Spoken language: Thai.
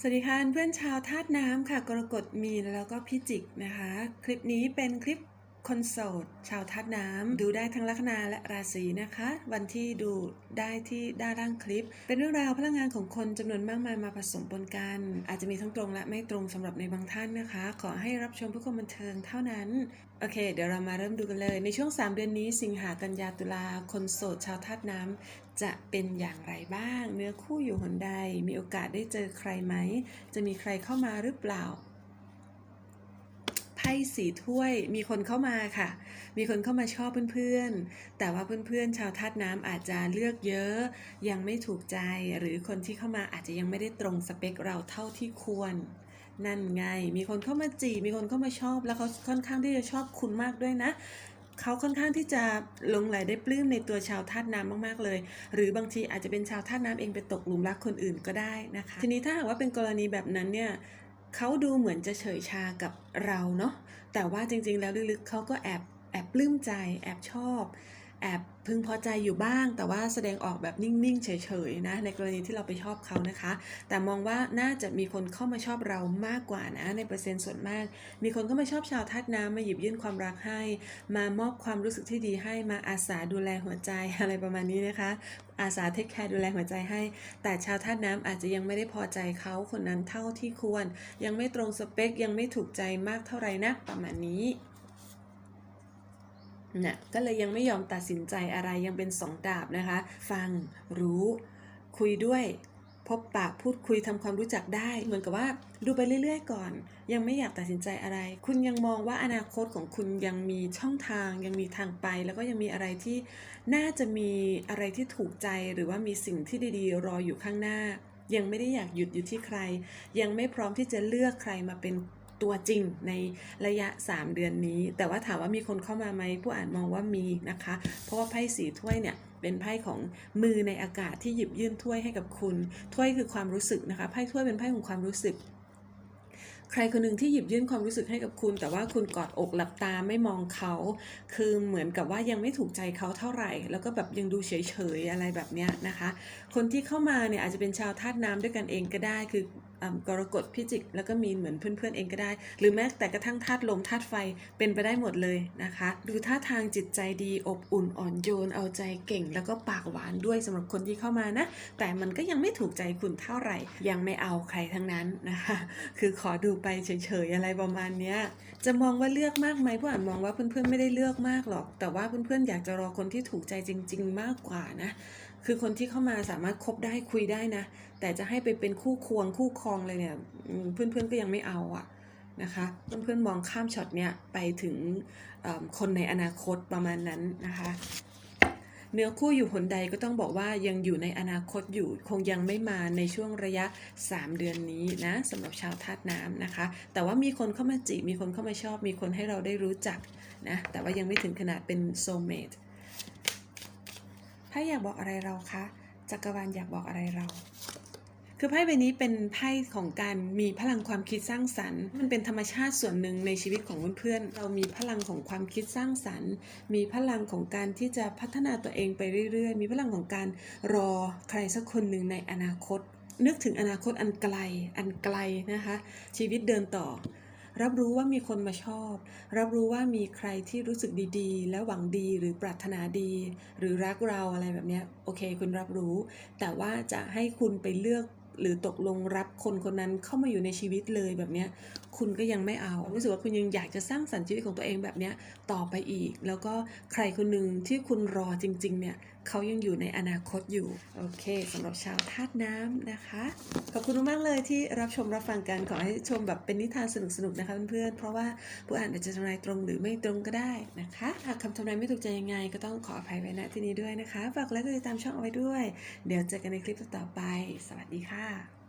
สวัสดีค่ะเพื่อนชาวธาตุน้ำค่ะ กรกฎมีนแล้วก็พิจิกนะคะ คลิปนี้เป็นคลิป คนโสด ชาวธาตุน้ำดูได้ทั้งลัคนาและราศีนะคะ วันที่ดูได้ที่ด้านล่างคลิป เป็นเรื่องราวพลังงานของคนจำนวนมากมายมาผสมปนกัน อาจจะมีทั้งตรงและไม่ตรงสำหรับในบางท่านนะคะ ขอให้รับชมเพื่อความบันเทิงเท่านั้นโอเค เดี๋ยวเรามาเริ่มดูกันเลย ในช่วง 3 เดือนนี้ สิงหากันยาตุลาคนโสดชาวธาตุน้ำจะเป็นอย่างไรบ้าง เนื้อคู่อยู่หนใด มีโอกาสได้เจอใครไหม จะมีใครเข้ามาหรือเปล่า ไพ่สีถ้วย มีคนเข้ามาค่ะ มีคนเข้ามาชอบเพื่อนๆ แต่ว่าเพื่อนๆ ชาวธาตุน้ำอาจจะเลือกเยอะ ยังไม่ถูกใจ หรือคนที่เข้ามาอาจจะยังไม่ได้ตรงสเปคเราเท่าที่ควร นั่นไง มีคนเข้ามาจีบ มีคนเข้ามาชอบ แล้วเขาค่อนข้างที่จะชอบคุณมากด้วยนะเขาค่อนข้างที่จะลงไหลได้ปลื้มในตัวชาวธาตุน้ำมากๆเลย หรือบางทีอาจจะเป็นชาวธาตุน้ำเองไปตกหลุมรักคนอื่นก็ได้นะคะ ทีนี้ถ้าหากว่าเป็นกรณีแบบนั้นเนี่ย เขาดูเหมือนจะเฉยชากับเราเนาะแต่ว่าจริงๆแล้วลึกๆเขาก็แอบแอบปลื้มใจแอบชอบ แอบพึงพอใจอยู่บ้าง แต่ว่าแสดงออกแบบนิ่งๆ เฉยๆนะในกรณีที่เราไปชอบเขานะคะ แต่มองว่าน่าจะมีคนเข้ามาชอบเรามากกว่านะในเปอร์เซ็นต์ส่วนมาก มีคนเข้ามาชอบชาวธาตุน้ำมาหยิบยื่นความรักให้ มามอบความรู้สึกที่ดีให้มาอาสาดูแลหัวใจอะไรประมาณนี้นะคะ อาสาเทคแคร์ดูแลหัวใจให้ แต่ชาวธาตุน้ำอาจจะยังไม่ได้พอใจเขาคนนั้นเท่าที่ควร ยังไม่ตรงสเปคยังไม่ถูกใจมากเท่าไหร่นะประมาณนี้ น่ะก็เลยยังไม่ยอมตัดสินใจอะไรยังเป็นสองดาบนะคะ ฟังรู้คุยด้วยพบปะพูดคุยทำความรู้จักได้ เหมือนกับว่าดูไปเรื่อย ๆ ก่อน ยังไม่อยากตัดสินใจอะไร คุณยังมองว่าอนาคตของคุณยังมีช่องทาง ยังมีทางไป แล้วก็ยังมีอะไรที่น่าจะมีอะไรที่ถูกใจหรือว่ามีสิ่งที่ดีๆ รออยู่ข้างหน้า ยังไม่ได้อยากหยุดอยู่ที่ใคร ยังไม่พร้อมที่จะเลือกใครมาเป็น ตัวจริงในระยะ 3 เดือนนี้ แต่ว่าถามว่ามีคนเข้ามาไหมผู้อ่านมองว่ามีนะคะ เพราะว่าไพ่สีถ้วยเนี่ยเป็นไพ่ของมือในอากาศที่หยิบยื่นถ้วยให้กับคุณถ้วยคือความรู้สึกนะคะไพ่ถ้วยเป็นไพ่ของความรู้สึก ใครคนหนึ่งที่หยิบยื่นความรู้สึกให้กับคุณ แต่ว่าคุณกอดอกหลับตาไม่มองเขา คือเหมือนกับว่ายังไม่ถูกใจเขาเท่าไหร่ แล้วก็แบบยังดูเฉยๆอะไรแบบเนี้ยนะคะ คนที่เข้ามาเนี่ยอาจจะเป็นชาวธาตุน้ำด้วยกันเองก็ได้คือ กรกฎพิจิก แล้วก็มีเหมือนเพื่อนๆเองก็ได้ หรือแม้แต่กระทั่งธาตุลมธาตุไฟเป็นไปได้หมดเลยนะคะ ดูท่าทางจิตใจดีอบอุ่นอ่อนโยนเอาใจเก่ง แล้วก็ปากหวานด้วยสำหรับคนที่เข้ามานะ แต่มันก็ยังไม่ถูกใจคุณเท่าไหร่ ยังไม่เอาใครทั้งนั้นนะคะ คือขอดูไปเฉยๆอะไรประมาณเนี้ยจะมองว่าเลือกมากไหมผู้อ่านมองว่าเพื่อนๆไม่ได้เลือกมากหรอก แต่ว่าเพื่อนๆอยากจะรอคนที่ถูกใจจริง ๆ มากกว่านะ คือคนที่เข้ามาสามารถคบได้คุยได้นะ แต่จะให้ไปเป็นคู่ควงคู่ครองเลยเนี่ยอืมเพื่อนๆก็ยังไม่เอาอะนะคะเพื่อนๆมองข้ามช็อตเนี้ยไปถึงคนในอนาคตประมาณนั้นนะคะเนื้อคู่อยู่หนใดก็ต้องบอกว่ายังอยู่ในอนาคตอยู่คงยังไม่มาในช่วงระยะ 3 เดือนนี้นะสำหรับชาวธาตุน้ำนะคะ แต่ว่ามีคนเข้ามาจีบมีคนเข้ามาชอบ มีคนให้เราได้รู้จักนะแต่ว่ายังไม่ถึงขนาดเป็นโซเม e ไพ่อยากบอกอะไรเราคะจักรวาลอยากบอกอะไรเรา คือไพ่ใบนี้เป็นไพ่ของการมีพลังความคิดสร้างสรรค์ มันเป็นธรรมชาติส่วนหนึ่งในชีวิตของเพื่อนๆ เรามีพลังของความคิดสร้างสรรค์ มีพลังของการที่จะพัฒนาตัวเองไปเรื่อยๆ มีพลังของการรอใครสักคนหนึ่งในอนาคต นึกถึงอนาคตอันไกล อันไกลนะคะ ชีวิตเดินต่อ รับรู้ว่ามีคนมาชอบ รับรู้ว่ามีใครที่รู้สึกดีๆ และหวังดีหรือปรารถนาดี หรือรักเราอะไรแบบนี้โอเค คุณรับรู้ แต่ว่าจะให้คุณไปเลือกหรือตกลงรับคนคนนั้นเข้ามาอยู่ในชีวิตเลยแบบนี้คุณก็ยังไม่เอารู้สึกว่าคุณยังอยากจะสร้างสรรค์ชีวิตของตัวเองแบบนี้ต่อไปอีก แล้วก็ใครคนหนึ่งที่คุณรอจริง ๆ เนี่ยเขายังอยู่ในอนาคตอยู่ โอเคสำหรับชาวธาตุน้ำนะคะ ขอบคุณมากเลยที่รับชมรับฟังกันขอให้ชมแบบเป็นนิทานสนุกๆนะคะเพื่อนๆเพราะว่าผู้อ่านอาจจะทำนายตรงหรือไม่ตรงก็ได้นะคะหากคำทำนายไม่ถูกใจยังไงก็ต้องขออภัยไว้ณที่นี้ด้วยนะคะฝากและติดตามช่องเอาไว้ด้วย เดี๋ยวเจอกันในคลิปต่อๆไป สวัสดีค่ะ